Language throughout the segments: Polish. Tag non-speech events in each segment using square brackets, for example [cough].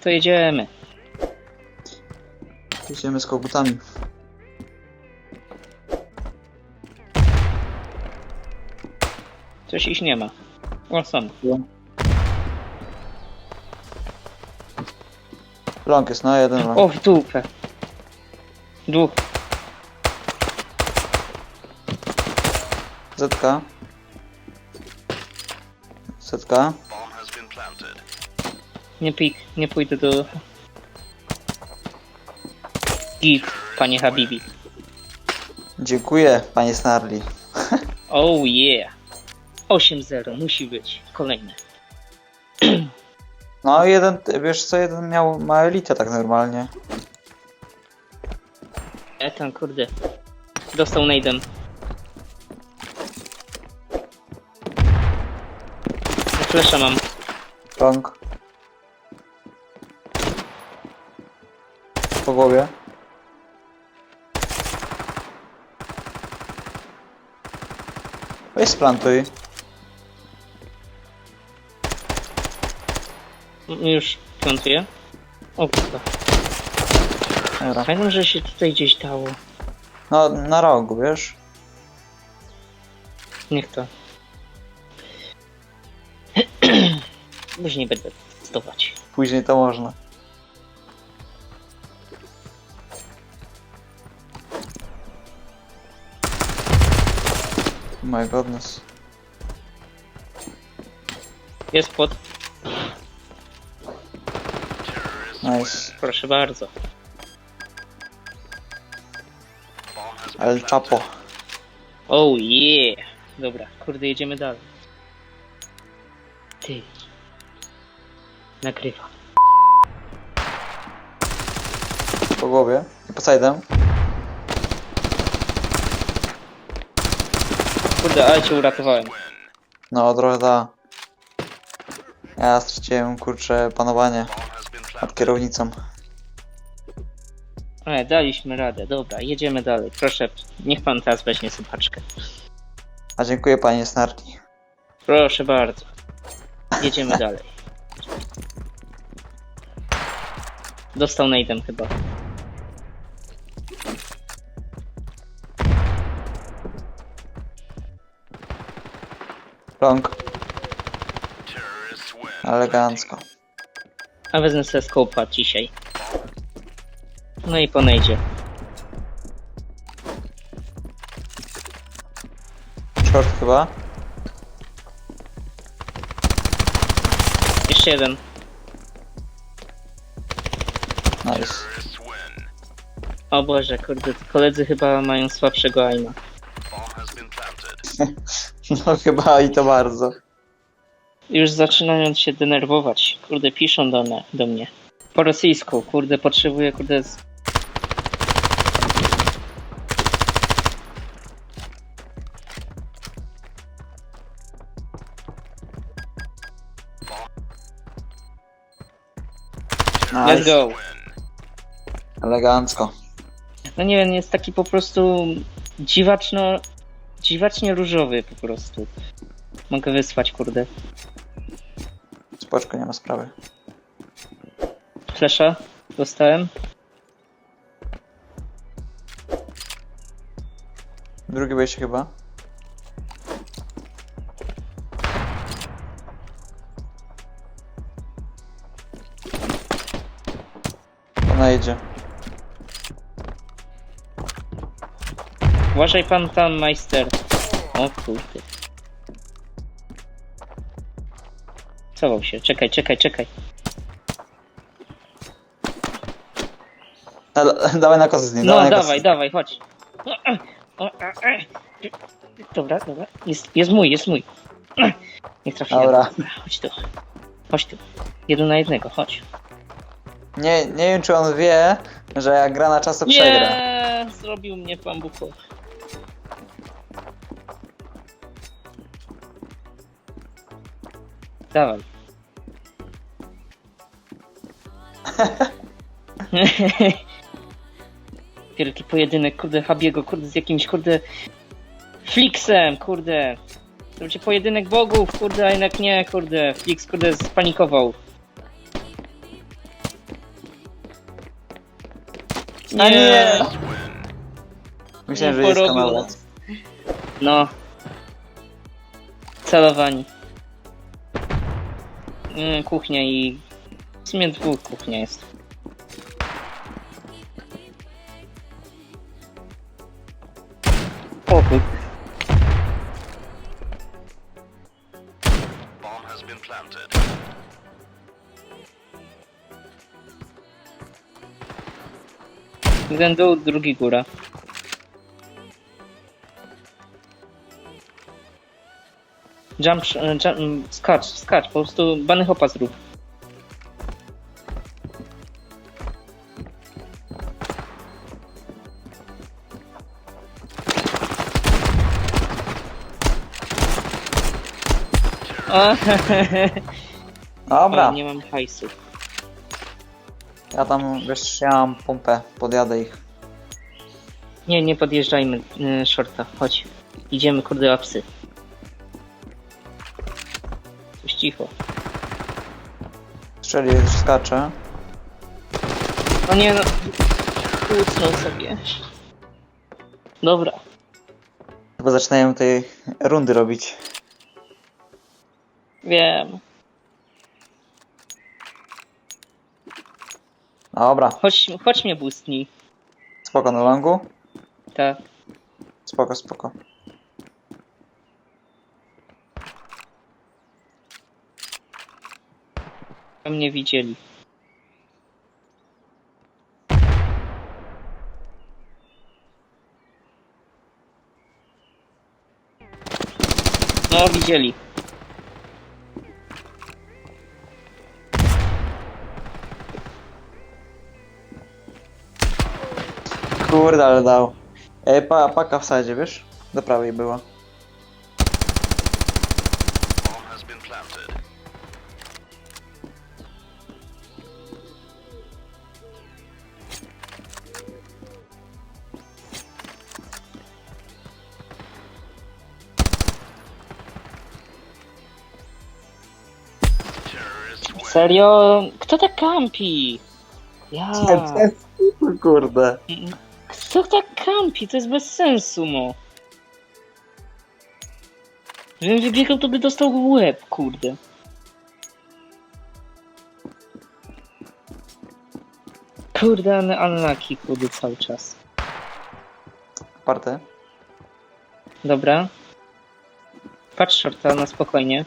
To jedziemy. Jedziemy z kogutami. Coś ich nie ma. O, są. Long jest, no jeden long. O, w dupę. Dwóch. Zetka. Setka. Nie pik, nie pójdę do... Git, panie Habibi. Dziękuję, panie Snarli. [laughs] Oh yeah. 8-0, musi być. Kolejny. No jeden, wiesz co, jeden miał, ma elitę tak normalnie. E tam, kurde. Dostał nade'em. Flesza mam. Long. Po głowie. Weź splantuj. Już piątuję. O kurwa. Dobra. Fajno, że się tutaj gdzieś dało. No, na rogu, wiesz? Niech to. Później będę testować. Później to można. My godness. Jest pod. Nice. Proszę bardzo. El Chapo. Oh yeah. Dobra, kurde, jedziemy dalej. Ty. Nagrywa. Po głowie. I po side'em. Kurde, ale cię uratowałem. No, trochę da. Ja straciłem, kurczę, panowanie nad kierownicą. Ale daliśmy radę, dobra, jedziemy dalej. Proszę, niech pan teraz weźmie sypaczkę. A dziękuję, panie Snarli. Proszę bardzo. Jedziemy [laughs] dalej. Dostał nade'em chyba. Long. Elegancko. A wezmę sobie skopa dzisiaj. No i ponejdzie. Short chyba. Jeszcze jeden. Nice. O Boże, kurde, koledzy chyba mają słabszego aima. [laughs] No chyba i to bardzo. Już zaczynają się denerwować. Kurde, piszą do, me, do mnie. Po rosyjsku, kurde, potrzebuję, kurde... Z... Let's go! Elegancko. No nie wiem, jest taki po prostu dziwaczno... Dziwacznie różowy po prostu. Mogę wysłać, kurde. Spoczko, nie ma sprawy. Flesza dostałem. Drugie wejście chyba. Ona idzie. Uważaj pan tam, majster. O kurde. Cował się. Czekaj, czekaj, czekaj. Da, dawaj na kosę z nim. No, dawaj na dawaj, dawaj, chodź. O, a, a. Dobra, dobra. Jest, jest mój, jest mój. Nie trafiłem. Dobra. Chodź tu. Chodź tu. Jeden na jednego, chodź. Nie, nie wiem czy on wie, że jak gra na czas to przegra. Nie, zrobił mnie pan Buko. Dawaj. [laughs] Wielki pojedynek, kurde, Habiego, kurde, z jakimś, kurde, Flixem, kurde. To będzie pojedynek bogów, kurde, a jednak nie, kurde. Flix, kurde, spanikował. A nie! Myślałem, że jest porobił. No. Celowani. Mm, kuchnia i... W sumie dwóch kuchnia jest. Pokój. Jeden dół, drugi góra. Jump, e, jump, skacz, skacz, po prostu bany hopa zrób. O, [laughs] Dobra, nie mam hajsu. ja tam, wiesz, ja mam pompę, podjadę ich. Nie, nie podjeżdżajmy y, shorta, chodź. Idziemy kurde apsy. Cicho. Strzeli, skacze. O nie no. Kłócną sobie. Dobra. Chyba zaczynają tej rundy robić. Wiem. Dobra, Chodź, chodź mnie boostnij. spoko na longu. Tak. Spoko, spoko. Mnie widzieli. No, widzieli. Kurde, ale dał. Ej, pa, paka w sadzie, wiesz? Do prawej była. Serio? Kto tak kampi? Ja. Kurde. Kto tak kampi? To jest bez sensu, mo. Gdybym wybiegał, to by dostał w łeb, kurde. Kurde, ale unlucky, kurde, cały czas. Party. Dobra. Patrz shorta na spokojnie.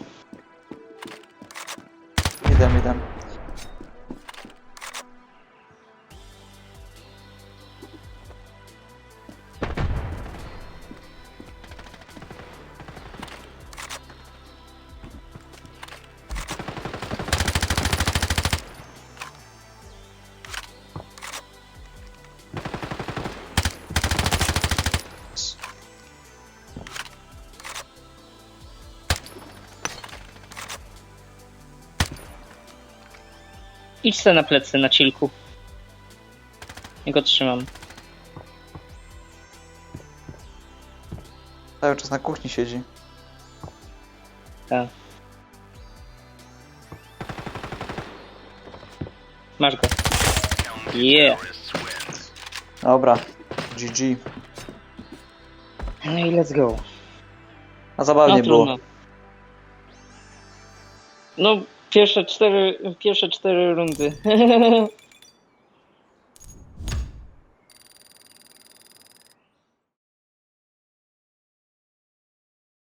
Idź se na plecy, na cilku. Ja go trzymam. Cały czas na kuchni siedzi. Tak. Masz go. Yeah. Dobra. GG. No i let's go. A zabawnie no było. trudno. No, pierwsze cztery, pierwsze cztery rundy. [laughs]